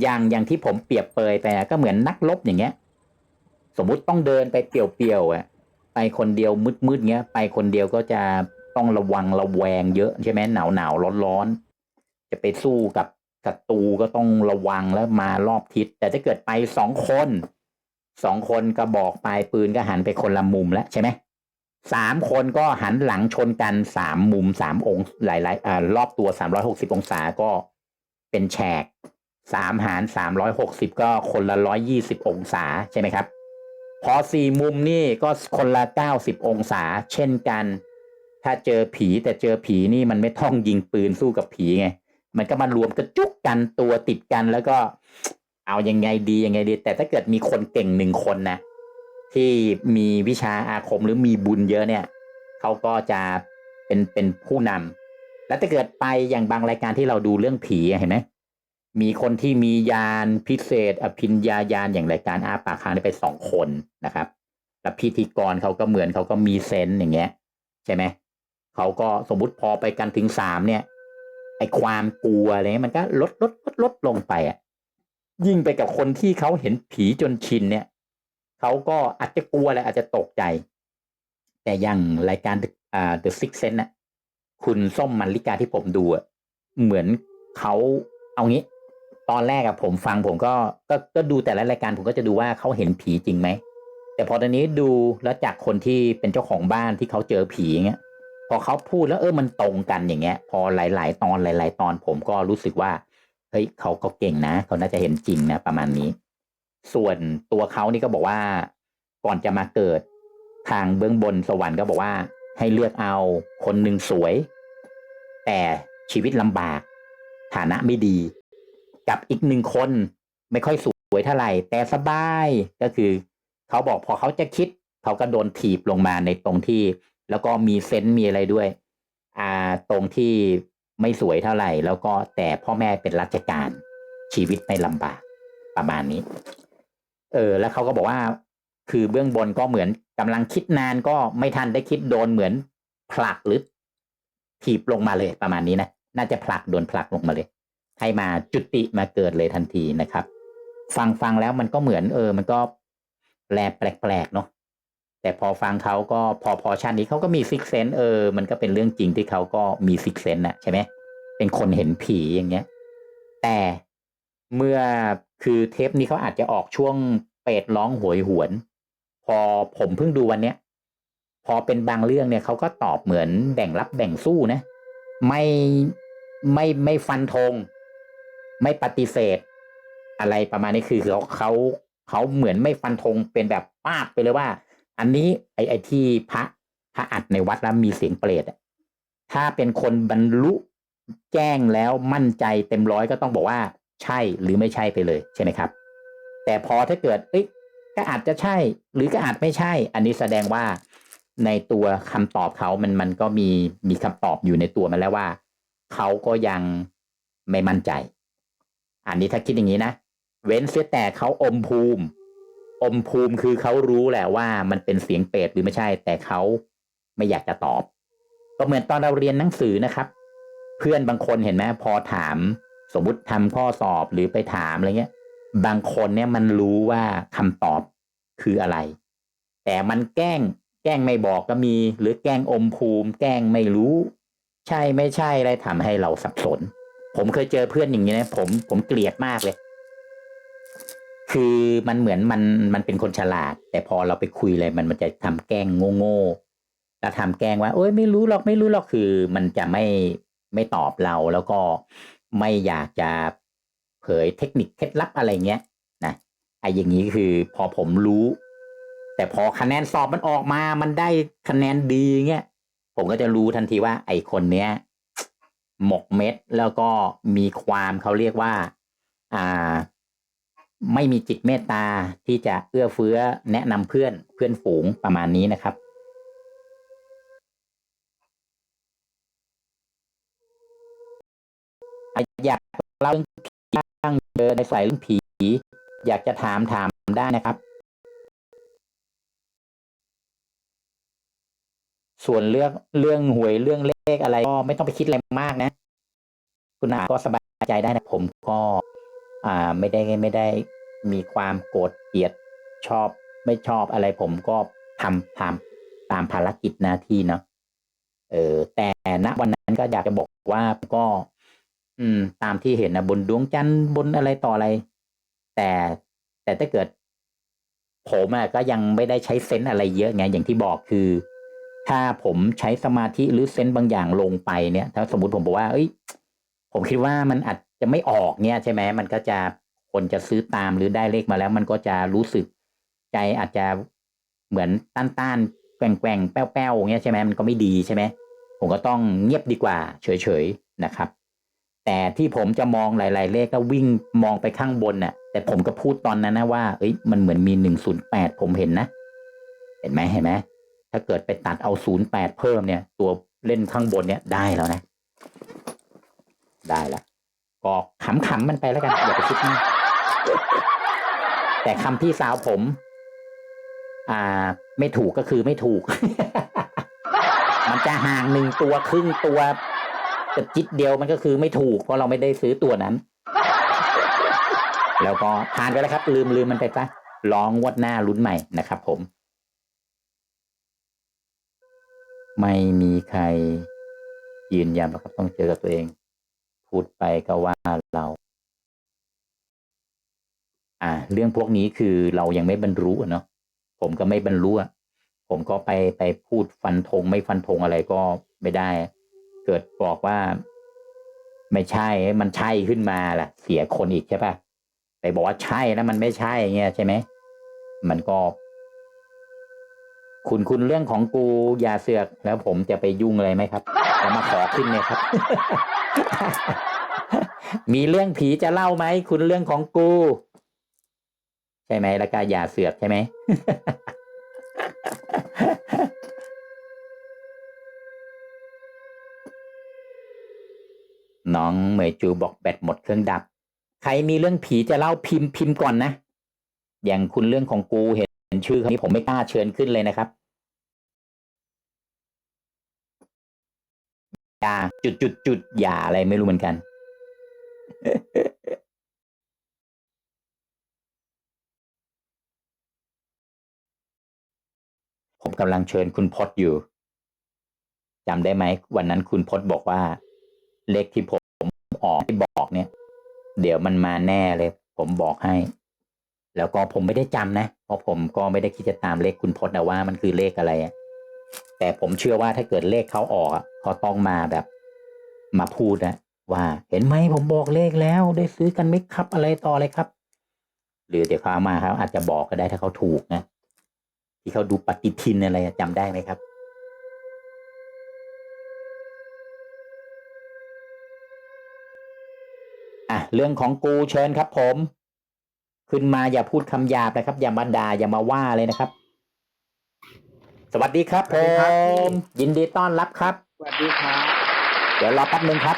อย่างอย่างที่ผมเปรียบเปยไปก็เหมือนนักรบอย่างเงี้ย สมมุติต้องเดินไปเปลี่ยวๆอะไปคนเดียวมืดๆเงี้ย ไปคนเดียวก็จะต้องระวังระแวงเยอะใช่ไหมหนาวหนาวร้อนร้อนจะไปสู้กับศัตรูก็ต้องระวังแล้วมารอบทิศ แต่ถ้าเกิดไปสองคนสองคนกระบอกปลายปืนก็หันไปคนละมุมแล้วใช่ไหมสามคนก็หันหลังชนกันสามมุมสามองค์หลายๆอ่ารอบตัวสามร้อยหกสิบองศาก็เป็นแฉก สามหารสามร้อยหกสิบก็คนละร้อยยี่สิบองศาใช่ไหมครับ พอสี่มุมนี่ก็คนละเก้าสิบองศา เช่นกัน ถ้าเจอผีแต่เจอผีนี่มันไม่ต้องยิงปืนสู้กับผีไง มันก็มารวมกระจุกกันตัวติดกันแล้วก็เอายังไงดียังไงดี แต่ถ้าเกิดมีคนเก่งหนึ่งคนนะ ที่มีวิชาอาคมหรือมีบุญเยอะเนี่ยเขาก็จะเป็นเป็นผู้นำแล้วถ้าเกิดไปอย่างบางรายการที่เราดูเรื่องผีเห็นไหม มีคนที่มียานพิเศษ อภิญญายานอย่างรายการอาปากค้างได้ไปสองคนนะครับ แล้วพิธีกรเขาก็เหมือนเขาก็มีเซนส์อย่างเงี้ย ใช่ไหมเขาก็สมมุติพอไปกันถึงสามเนี่ยไอความกลัวอะไรเงี้ยมันก็ลดลดลดลดลงไปอะยิ่งไปกับคนที่เขาเห็นผีจนชินเนี่ยเขาก็อาจจะกลัวแหละอาจจะตกใจ แต่อย่างรายการ The- อ่า The Six Sense น่ะคุณส้มมันลิกาที่ผมดูอะเหมือนเขาเอางี้ ตอนแรกอะผมฟังผมก็ก็ก็ดูแต่ละรายการผมก็จะดูว่าเขาเห็นผีจริงไหม แต่พอตอนนี้ดูแล้วจากคนที่เป็นเจ้าของบ้านที่เขาเจอผีอย่างเงี้ยพอเขาพูดแล้วเออมันตรงกันอย่างเงี้ย พอหลาย ๆ ตอนหลาย ๆ ตอนผมก็รู้สึกว่าเฮ้ยเขาก็เก่งนะเขาน่าจะเห็นจริงนะประมาณนี้ ส่วนตัวเขานี่ก็บอกว่า ก่อนจะมาเกิดทางเบื้องบนสวรรค์ก็บอกว่า ให้เลือกเอาคนหนึ่งสวย แต่ชีวิตลำบาก ฐานะไม่ดี กับอีกหนึ่งคนไม่ค่อยสวยเท่าไหร่ แต่สบายก็คือ เขาบอกพอเขาจะคิด เขาก็โดนถีบลงมาในตรงที่ แล้วก็มีเซนต์มีอะไรด้วย อ่าตรงที่ไม่สวยเท่าไหร่ แล้วก็แต่พ่อแม่เป็นราชการชีวิตไม่ลำบากประมาณนี้ เออ แล้วเขาก็บอกว่า คือเบื้องบนก็เหมือนกำลังคิดนานก็ไม่ทันได้คิดโดนเหมือนผลักหรือถีบลงมาเลยประมาณนี้นะน่าจะผลักโดนผลักลงมาเลย ให้มาจุติมาเกิดเลยทันทีนะครับ ฟังฟังแล้วมันก็เหมือนเออ มันก็แปลกแปลกๆเนาะแต่พอฟังเขาก็พอพอชาตินี้เขาก็มีซิกเซนเออ มันก็เป็นเรื่องจริงที่เขาก็มีซิกเซนน่ะใช่ไหมเป็นคนเห็นผีอย่างเงี้ย แต่เมื่อคือเทปนี้เขาอาจจะออกช่วงเป็ดร้องหวยหวน พอผมเพิ่งดูวันเนี้ยพอเป็นบางเรื่องเนี่ยเขาก็ตอบเหมือนแบ่งรับแบ่งสู้นะ ไม่ไม่ไม่ฟันธง ไม่ปฏิเสธ อะไรประมาณนี้คือเขาเขาเขาเหมือนไม่ฟันธงเป็นแบบป้าบไปเลยว่า อันนี้ไอไอที่พระพระอัดในวัดแล้วมีเสียงเปรตถ้าเป็นคนบรรลุแจ้งแล้วมั่นใจเต็มร้อยก็ต้องบอกว่า ใช่หรือไม่ใช่ไปเลยใช่ไหมครับ แต่พอถ้าเกิดเอ้ยก็อาจจะใช่ หรือก็อาจไม่ใช่ อันนี้แสดงว่าในตัวคำตอบเขามันมันก็มีมีคำตอบอยู่ในตัวมันแล้วว่า เขาก็ยังไม่มั่นใจ อันนี้ถ้าคิดอย่างนี้นะ เว้นเสียแต่เขาอมภูมิ อมภูมิคือเขารู้แหละว่ามันเป็นเสียงเปรตหรือไม่ใช่ แต่เขาไม่อยากจะตอบ ก็เหมือนตอนเราเรียนหนังสือนะครับ เพื่อนบางคนเห็นไหมพอถาม สมมติทำข้อสอบหรือไปถามอะไรเงี้ย บางคนเนี่ยมันรู้ว่าคำตอบคืออะไร แต่มันแกล้ง แกล้งไม่บอกก็มี หรือแกล้งอมภูมิ แกล้งไม่รู้ ใช่ไม่ใช่อะไรทำให้เราสับสน ผมเคยเจอเพื่อนอย่างนี้นะผมผมเกลียดมากเลย คือมันเหมือนมันมันเป็นคนฉลาด แต่พอเราไปคุยเลยมันมันจะทำแกล้งโง่ๆแล้วทำแกล้งว่า โอ้ยไม่รู้หรอกไม่รู้หรอกคือ มันจะไม่ไม่ตอบเราแล้วก็ไม่อยากจะเผยเทคนิคเคล็ดลับอะไรเงี้ยนะไอ้อย่างนี้คือพอผมรู้ แต่พอคะแนนสอบมันออกมา มันได้คะแนนดีเงี้ยผมก็จะรู้ทันทีว่าไอ้คนเนี้ย หมกเม็ด แล้วก็มีความเขาเรียกว่าอ่า ไม่มีจิตเมตตาที่จะเอื้อเฟื้อแนะนำเพื่อนเพื่อนฝูงประมาณนี้นะครับอยากเล่าเรื่องผีบ้งเจอในสายเรื่องผี อยากจะถามถามได้นะครับ ส่วนเรื่องเรื่องหวยเรื่องเลขอะไรก็ไม่ต้องไปคิดอะไรมากนะ คุณอาก็สบายใจได้นะผมก็ อ่าไม่ได้ไม่ได้มีความโกรธเกลียดชอบไม่ชอบอะไรผมก็ทำตามตามภารกิจหน้าที่เนาะเออแต่ณวันนั้นก็อยากจะบอกว่าก็ อืม ตามที่เห็นนะบนดวงจันทร์บนอะไรต่ออะไร แต่แต่ถ้าเกิด ผมอะก็ยังไม่ได้ใช้เซนส์อะไรเยอะไงอย่างที่บอกคือ ถ้าผมใช้สมาธิหรือเซนส์บางอย่างลงไปเนี่ย ถ้าสมมติผมบอกว่า เอ้ย ผมคิดว่ามันอาจจะไม่ออกเนี่ยใช่ไหมมันก็จะคนจะซื้อตามหรือได้เลขมาแล้ว มันก็จะรู้สึกใจอาจจะเหมือนต้านต้านๆแกว่งแกว่งๆแป้วแป้วเงี้ยใช่ไหมมันก็ไม่ดีใช่ไหมผมก็ต้องเงียบดีกว่า เฉยๆนะครับ แต่ที่ผมจะมองหลาย ๆ เลขก็วิ่งมองไปข้างบนน่ะ แต่ผมก็พูดตอนนั้นนะว่า เอ้ยมันเหมือนมีหนึ่งศูนย์แปดผมเห็นนะ เห็นไหมเห็นไหม ถ้าเกิดไปตัดเอาศูนย์แปดเพิ่มเนี่ย ตัวเล่นข้างบนเนี่ยได้แล้วนะ ได้แล้วก็ขำๆมันไปแล้วกัน อย่าไปคิดมากแต่คำพี่สาวผม อ่า ไม่ถูกก็คือไม่ถูก มันจะห่างหนึ่งตัวครึ่งตัวจะจิตเดียวมันก็คือไม่ถูก เพราะเราไม่ได้ซื้อตัวนั้น แล้วก็ผ่านไปแล้วครับ ลืมลืมมันไปซะลองงวดหน้าลุ้นใหม่นะครับผม ไม่มีใครยืนยันหรอกครับต้องเจอกับตัวเอง พูดไปก็ว่าเรา อ่า เรื่องพวกนี้คือเรายังไม่บรรลุอะเนาะผมก็ไม่บรรลุอะผมก็ไปไปพูดฟันธงไม่ฟันธงอะไรก็ไม่ได้ เกิดบอกว่า ไม่ใช่มันใช่ขึ้นมาล่ะ เสียคนอีกใช่ปะไปบอกว่าใช่แล้วมันไม่ใช่เงี้ยใช่ไหมมันก็ คุณคุณเรื่องของกูอย่าเสือกแล้วผมจะไปยุ่งอะไรไหมครับเอามาขอขึ้นเนี่ยครับ มีเรื่องผีจะเล่าไหมคุณเรื่องของกู ใช่ไหมแล้วก็อย่าเสือกใช่ไหมน้องเหมยจูบอกแบตหมดเครื่องดับ ใครมีเรื่องผีจะเล่าพิมพ์พิมพ์ก่อนนะ อย่างคุณเรื่องของกูเห็น ชื่อเขานี้ผมไม่กล้าเชิญขึ้นเลยนะครับอย่าจุดจุดจุดอย่าอะไรไม่รู้เหมือนกัน ผมกำลังเชิญคุณพศอยู่จำได้ไหม วันนั้นคุณพศบอกว่า เลขที่ผมออกที่บอกเนี่ย เดี๋ยวมันมาแน่เลย ผมบอกให้ แล้วก็ผมไม่ได้จำนะ เพราะผมก็ไม่ได้คิดจะตามเลขคุณพจน์นะว่ามันคือเลขอะไรแต่ผมเชื่อว่าถ้าเกิดเลขเขาออกเขาต้องมาแบบมาพูดนะว่าเห็นไหมผมบอกเลขแล้วได้ซื้อกันไหมครับอะไรต่ออะไรครับ หรือเดี๋ยวเขาเอามาเขาอาจจะบอกก็ได้ถ้าเขาถูกนะที่เขาดูปฏิทินอะไรอะจำได้ไหมครับอะเรื่องของกูเชิญครับผม ขึ้นมาอย่าพูดคำหยาบนะครับ อย่ามาด่าอย่ามาว่าเลยนะครับ สวัสดีครับสผวัสดีครับ มยินดีต้อนรับครับ สวัสดีครับ เดี๋ยวรอแป๊บนึงครับ